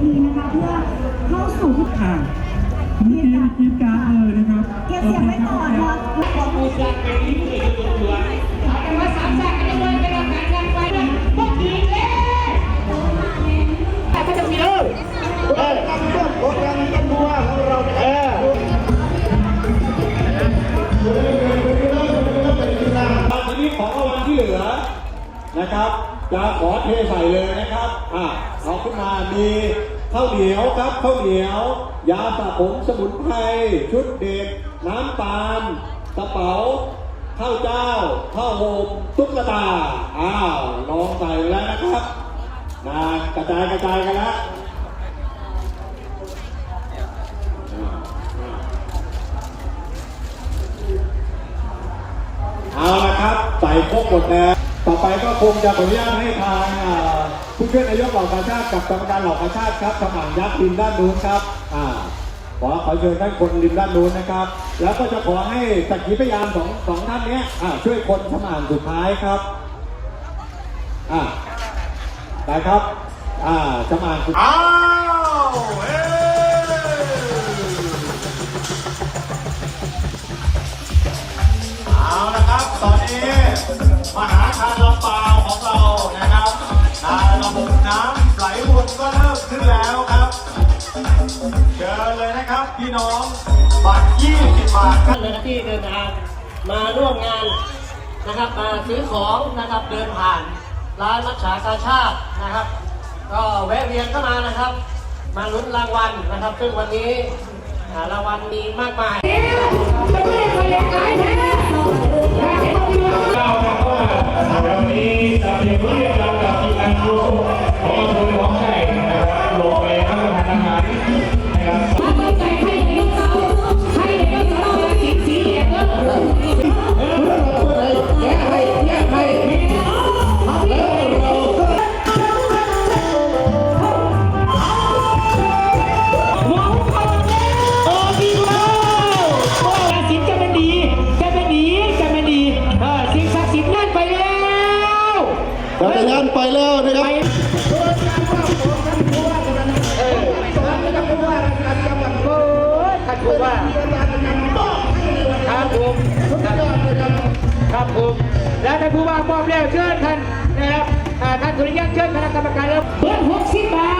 ทีนะคะเพื่อเข้าสู่พิธีอ่าเมื่อกี้คิดการดเลยนะครับเก็บเสียงไว้ก่อนเนาะปูซานเป็นลิ้นเลยตัวตัวเอาเป็นว่าสามชาติกันด้วยเป็นการกันไปนะพวกผีเล่แต่ก็จะมีเออเออโปรแกรมกันดัวของเราเออทีนี้ของราวัลที่เหลือนะครับ จะขอเทใส่เลยนะครับอะเอาขึ้นมามีข้าวเหนียวครับข้าวเหนียว ยาสระผมสมุนไพรชุดเด็ก น้ำตาลกระเป๋าข้าวเจ้าข้าวโฮมตุ๊กตาอ้าวน้องใส่แล้วนะครับนะกระจายกระจายกันล้วเอาละครับ ใส่ครบหมดแล้ว ต่อไปก็คงจะขออนุญาตให้ทางผู้ช่วยนายกเหล่ากาชาติกับกรรมการเหล่ากาชาติครับสมานยักษ์ริมด้านนู้นครับอ่าขอขอเชิญท่านคนริมด้านนู้นนะครับ แล้วก็จะขอให้สักขีพยานสองสองท่านนี้อ่าช่วยคนสมานสุดท้ายครับอ่าได้ครับอ่าสมานสุดอ้าวเอ้เอาละครับตอนนี้ มหาทานลำเปล่าของเรานะครับนาระบบน้ำไหลวนก็เริ่มขึ้นแล้วครับ เชิญเลยนะครับพี่น้องบัตร20บาทครับท่านนะครับที่เดินทางมาร่วมงานนะครับมาซื้อของนะครับเดินผ่านร้านมัชฉากาชาตินะครับ ก็แวะเวียนเข้ามานะครับ มาลุ้นรางวัลนะครับ ซึ่งวันนี้อ่ารางวัลมีมากมาย ผู้ว่าครับผมครับผมและท่านผู้ว่ามอบแล้วเชิญท่านนะครับท่านสุริยันเชิญคณะกรรมการแล้วเบิร์หกสิบบาท